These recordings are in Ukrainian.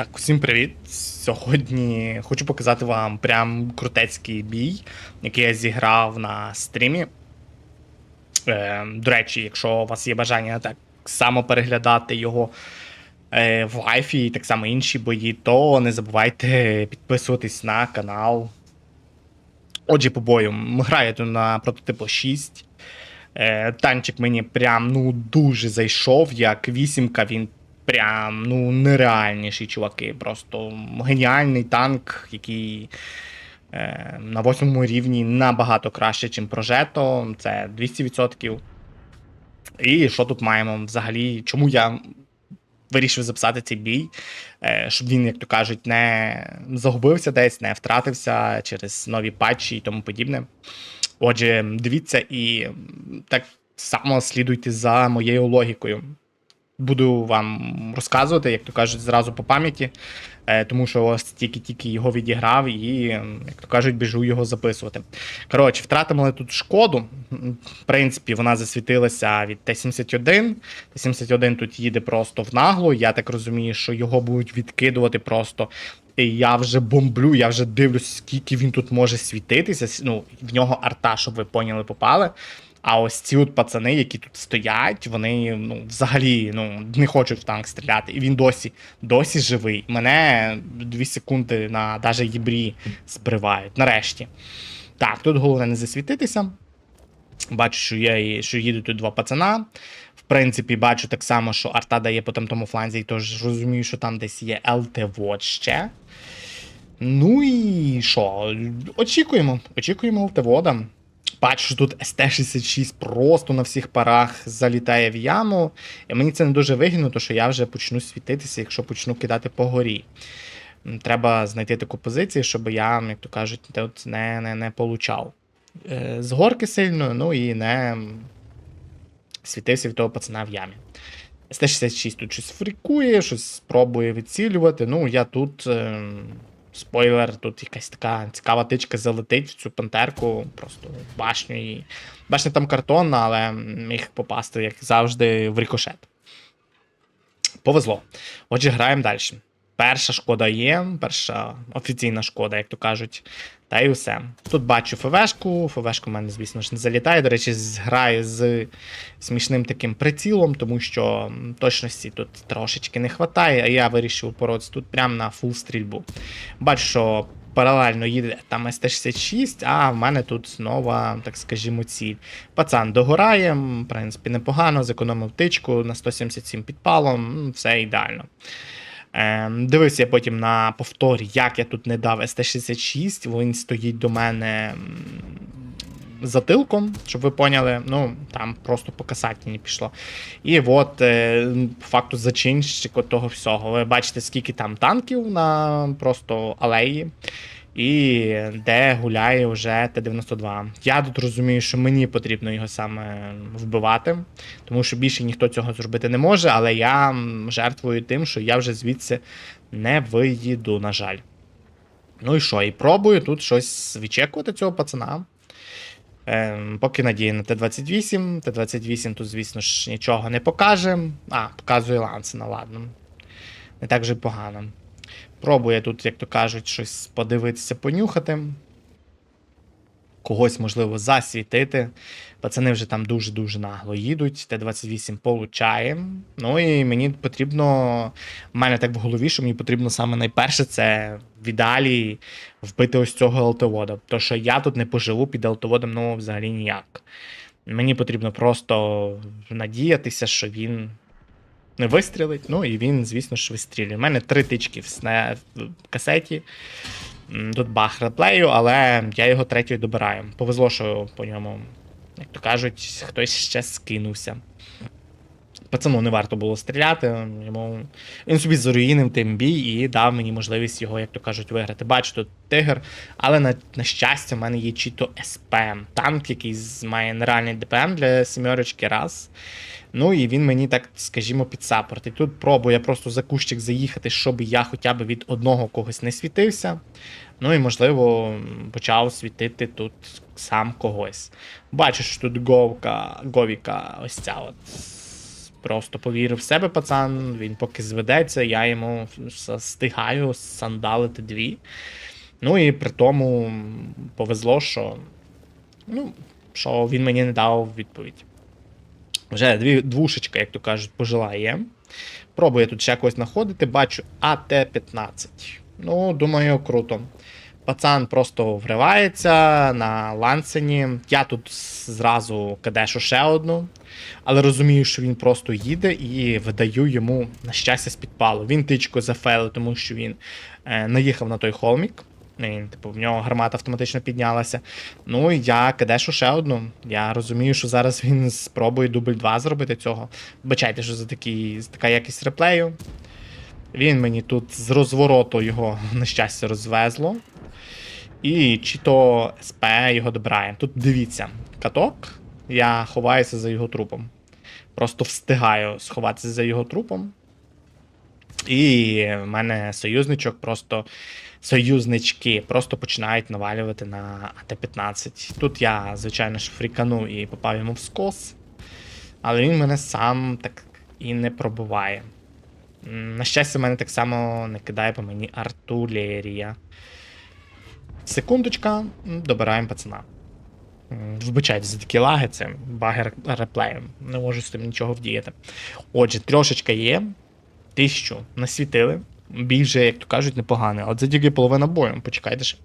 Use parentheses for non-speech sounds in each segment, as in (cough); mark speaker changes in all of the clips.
Speaker 1: Так, всім привіт. Сьогодні хочу показати вам прям крутецький бій, який я зіграв на стрімі. Е, до речі, якщо у вас є бажання так само переглядати його е, в лайфі і так само інші бої, то не забувайте підписуватись на канал. Отже, по бою. Граю на прототипу 6. Е, танчик мені прям ну дуже зайшов, як вісімка, він прям ну нереальніші чуваки. Просто геніальний танк, який е, на восьмому рівні набагато краще, ніж Прожето. Це 200%. І що тут маємо взагалі? Чому я вирішив записати цей бій? Е, щоб він, як то кажуть, не загубився десь, не втратився через нові патчі і тому подібне. Отже, дивіться і так само слідуйте за моєю логікою. Буду вам розказувати, як то кажуть, зразу по пам'яті, е, тому що ось тільки-тільки його відіграв і, як то кажуть, біжу його записувати. Коротше, втратимо тут шкоду. В принципі, вона засвітилася від Т-71. Т-71 тут їде просто в наглу. Я так розумію, що його будуть відкидувати просто. І я вже бомблю, я вже дивлюсь, скільки він тут може світитися. Ну, в нього арта, щоб ви поняли, попали. А ось ці от пацани, які тут стоять, вони ну, взагалі ну, не хочуть в танк стріляти. І він досі досі живий. Мене 2 секунди на даже єбрі збривають. Нарешті. Так, тут головне не засвітитися. Бачу, що є, що їдуть тут два пацана. В принципі, бачу так само, що арта дає по тому фланзі, і тож розумію, що там десь є ЛТВ ще. Ну і що? Очікуємо. Очікуємо ЛТВода. Бачу, що тут СТ-66 просто на всіх парах залітає в яму. І мені це не дуже вигідно, тому що я вже почну світитися, якщо почну кидати по горі. Треба знайти таку позицію, щоб я, як то кажуть, не, не, не получав е, з горки сильно, ну і не світився від того пацана в ямі. СТ-66 тут щось фрікує, щось спробує відцілювати. Ну, я тут. Спойлер, тут якась така цікава тичка залетить в цю пантерку, просто башню і. Башня там картонна, але міг попасти, як завжди, в рикошет. Повезло. Отже, граємо далі. Перша шкода є, перша офіційна шкода, як то кажуть. Та й усе. Тут бачу ФВшку. ФВшку в мене, звісно ж, не залітає. До речі, граю з смішним таким прицілом, тому що точності тут трошечки не вистачає, а я вирішив упоротися тут прямо на фул стрільбу. Бачу, що паралельно їде там СТ-66, а в мене тут нова, так скажімо, ціль. Пацан догорає, в принципі, непогано, зекономив тичку на 177 підпалом, все ідеально. Ем, дивився я потім на повторі, як я тут не дав СТ-66, він стоїть до мене затилком, щоб ви поняли. Ну, там просто по касатні пішло. І от, е, по факту, зачинщик того всього. Ви бачите, скільки там танків на просто алеї. І де гуляє вже Т-92. Я тут розумію, що мені потрібно його саме вбивати, тому що більше ніхто цього зробити не може, але я жертвую тим, що я вже звідси не виїду, на жаль. Ну і що? І пробую тут щось відчекувати цього пацана. Ем, поки надія на Т-28. Т-28 тут, звісно ж, нічого не покаже. А, показує Лансена, ладно. Не так же погано. Пробує тут, як то кажуть, щось подивитися, понюхати. Когось, можливо, засвітити. Пацани вже там дуже-дуже нагло їдуть. Т-28 получає. Ну і мені потрібно. в мене так в голові, що мені потрібно саме найперше це в ідеалі вбити ось цього алтовода. Тому що я тут не поживу під алтоводом, ну взагалі ніяк. Мені потрібно просто надіятися, що він вистрілить. Ну і він, звісно ж, вистрілює. У мене три тички в, касеті. Тут бах реплею, але я його третьою добираю. Повезло, що по ньому, як то кажуть, хтось ще скинувся. Пацану не варто було стріляти. Йому... Він собі заруїнив тим бій і дав мені можливість його, як то кажуть, виграти. Бачу, тут тигр, але на, на щастя, в мене є чіто СПМ. Танк, який має нереальний ДПМ для сімерочки раз. Ну і він мені так, скажімо, підсапортить. Тут пробую я просто за кущик заїхати, щоб я хоча б від одного когось не світився. Ну і, можливо, почав світити тут сам когось. Бачу, тут говка, говіка, ось ця от Просто повірив в себе, пацан. Він поки зведеться, я йому встигаю сандалити дві. Ну і при тому повезло, що, ну, що він мені не дав відповідь. Вже дві двушечка, як то кажуть, пожила є. Пробую тут ще когось знаходити, бачу АТ-15. Ну, думаю, круто. Пацан просто вривається на лансені. Я тут зразу кадешу ще одну, але розумію, що він просто їде і видаю йому на щастя з підпалу. Він тичку зафейлив, тому що він е, наїхав на той холмік. Він, типу, в нього гармата автоматично піднялася. Ну, і я кадешу ще одну. Я розумію, що зараз він спробує дубль 2 зробити цього. Вибачайте, що за такий, за така якість реплею. Він мені тут з розвороту його, на щастя, розвезло. І чи то СП його добирає. Тут дивіться, каток, я ховаюся за його трупом. Просто встигаю сховатися за його трупом. І в мене союзничок просто. Союзнички просто починають навалювати на АТ-15. Тут я, звичайно ж, фрікану і попав йому в скос. Але він мене сам так і не пробуває. На щастя, в мене так само не кидає по мені артилерія. Секундочка, добираємо пацана. Вибачайте за такі лаги, це баги ре- реплею. Не можу з тим нічого вдіяти. Отже, трошечка є. Тисячу насвітили. Бій вже, як то кажуть, непоганий. От це тільки половина бою, почекайте ще.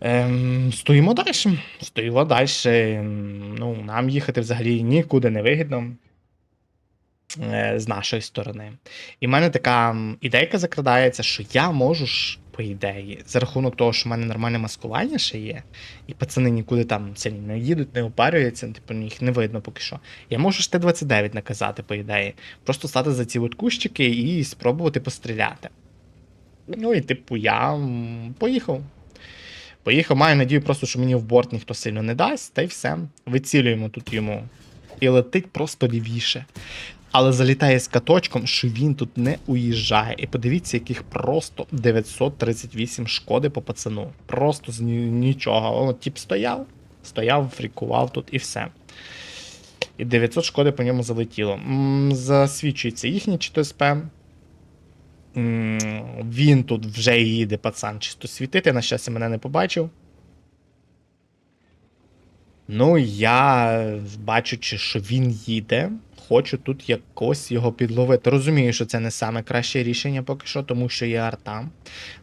Speaker 1: Ем, стоїмо далі. Стоїмо далі. Ну, нам їхати взагалі нікуди не вигідно. Е, З нашої сторони. І в мене така ідейка закрадається, що я можу ж, по ідеї, за рахунок того, що в мене нормальне маскування ще є, і пацани нікуди там сильно не їдуть, не опарюються, типу їх не видно поки що. Я можу ж Т-29 наказати, по ідеї. Просто стати за ці от кущики і спробувати постріляти. Ну і типу, я поїхав. Поїхав, маю надію, просто, що мені в борт ніхто сильно не дасть, та й все. Вицілюємо тут йому. І летить просто лівіше. Але залітає з каточком, що він тут не уїжджає. І подивіться, яких просто 938 шкоди по пацану. Просто з ні- нічого. О, тип стояв, стояв, фрікував тут і все. І 900 шкоди по ньому залетіло. Засвідчується їхній чи СП. Він тут вже їде, пацан, чисто світити. На щастя, мене не побачив. Ну, я, бачучи, що він їде, хочу тут якось його підловити. Розумію, що це не саме краще рішення поки що, тому що є арта.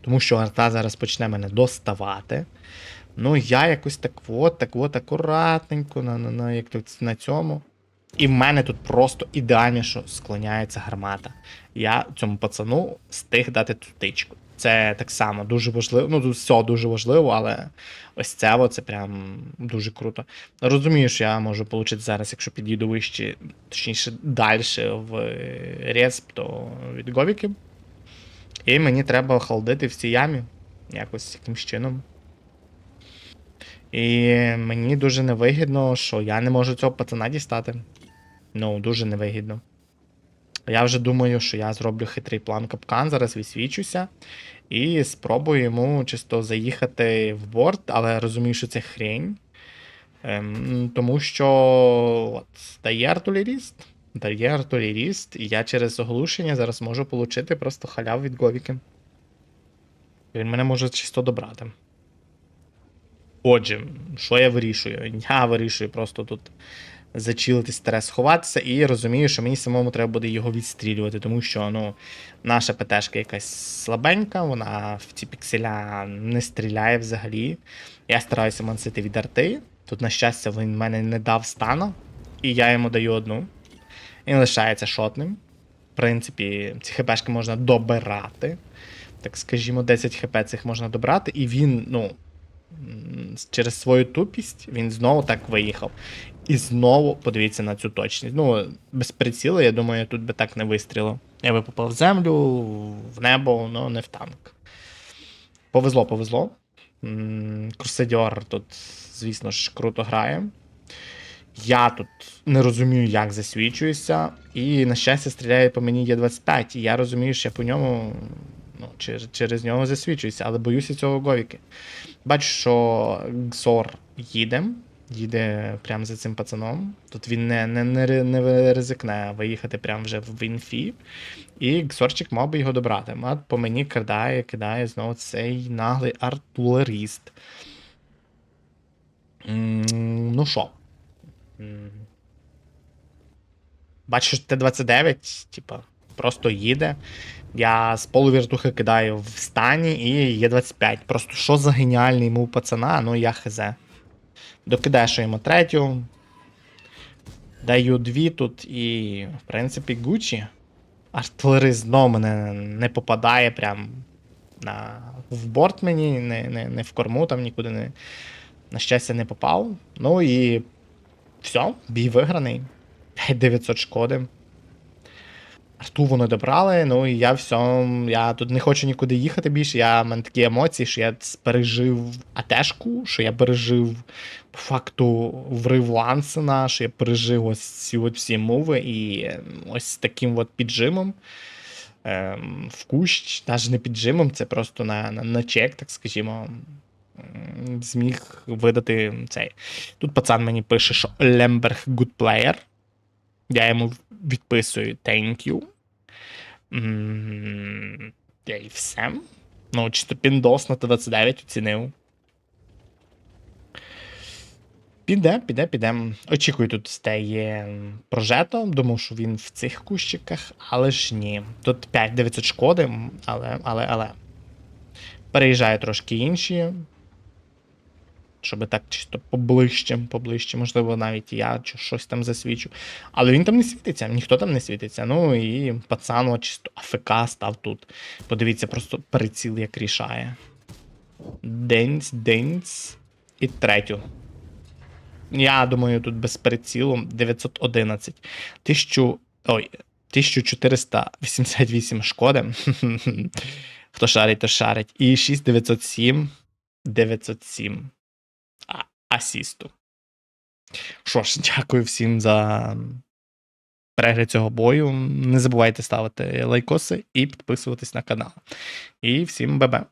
Speaker 1: Тому що арта зараз почне мене доставати. Ну, я якось так от, так от, акуратненько, на, на, на, як тут на цьому. І в мене тут просто ідеально, що склоняється гармата. Я цьому пацану встиг дати ту тичку. Це так само дуже важливо. Ну, тут все дуже важливо, але ось це це прям дуже круто. Розумію, що я можу отримати зараз, якщо під'їду вище, точніше далі в е, респ, то від говіків. І мені треба халдити в цій ямі. Якось якимсь чином. І мені дуже невигідно, що я не можу цього пацана дістати. Ну, дуже невигідно. Я вже думаю, що я зроблю хитрий план капкан, зараз відсвічуся. І спробую йому чисто заїхати в борт, але розумію, що це хрень. Ем, тому що от, дає артилеріст. Дає артилеріст, і я через оглушення зараз можу отримати просто халяву від Говіки. Він мене може чисто добрати. Отже, що я вирішую? Я вирішую просто тут зачилити стрес, сховатися, і розумію, що мені самому треба буде його відстрілювати, тому що ну, наша ПТшка якась слабенька, вона в ці пікселя не стріляє взагалі. Я стараюся мансити від арти. Тут, на щастя, він мене не дав стану, і я йому даю одну. Він лишається шотним. В принципі, ці хпшки можна добирати. Так скажімо, 10 хп цих можна добрати, і він, ну, через свою тупість він знову так виїхав. І знову подивіться на цю точність. Ну, без прицілу, я думаю, тут би так не вистрілив. Я би попав в землю, в небо, ну не в танк. Повезло, повезло. Курсадьор тут, звісно ж, круто грає. Я тут не розумію, як засвічуюся. І, на щастя, стріляє по мені Є25. І я розумію, що я по ньому ну, через, через нього засвічуюся, але боюся цього Говіки. Бачу, що Гсор їде. Їде прямо за цим пацаном. Тут він не, не, не, не ризикне виїхати прямо вже в інфі. І Ксорчик мав би його добрати. А по мені кидає, кидає знову цей наглий артилеріст. М, Ну що? Бачу, що Т-29, типа, просто їде. Я з полувіртухи кидаю в стані і є 25. Просто що за геніальний мув пацана, ну я хз. Докидешуємо третю. Даю дві тут і, в принципі, Гучі. Артилерист знову мене не попадає прям на, в борт мені, не, не, не в корму, там нікуди не, на щастя не попав. Ну і все, бій виграний. 5900 шкоди. Арту вони добрали, ну і я все. Я тут не хочу нікуди їхати більше. Я в мене такі емоції, що я пережив атешку, що я пережив по факту врив Лансена, що я пережив ось ці от всі мови і ось таким от піджимом. Ем, в кущ, навіть не піджимом, це просто на, на, на чек, так скажімо. Зміг видати цей. Тут пацан мені пише, що Лемберг good player. Я йому відписую thank you. Та і все. Ну, чисто піндос на Т-29 оцінив. Піде, піде, піде. Очікую тут стає прожето. Думав, що він в цих кущиках, але ж ні. Тут 5900 шкоди, але, але, але. Переїжджає трошки інші. Щоб так чисто поближче, поближче, можливо, навіть я чи щось там засвічу. Але він там не світиться, ніхто там не світиться. Ну і пацан чисто АФК став тут. Подивіться, просто приціл як рішає. Денць, денць. І третю. Я думаю, тут без прицілу 911. 1000... Ой, 1488 шкоди. (laughs) Хто шарить, то шарить. І 6907. 907 а- асісту. Що ж, (laughs) дякую всім за перегляд цього бою. Не забувайте ставити лайкоси і підписуватись на канал. І всім бебе.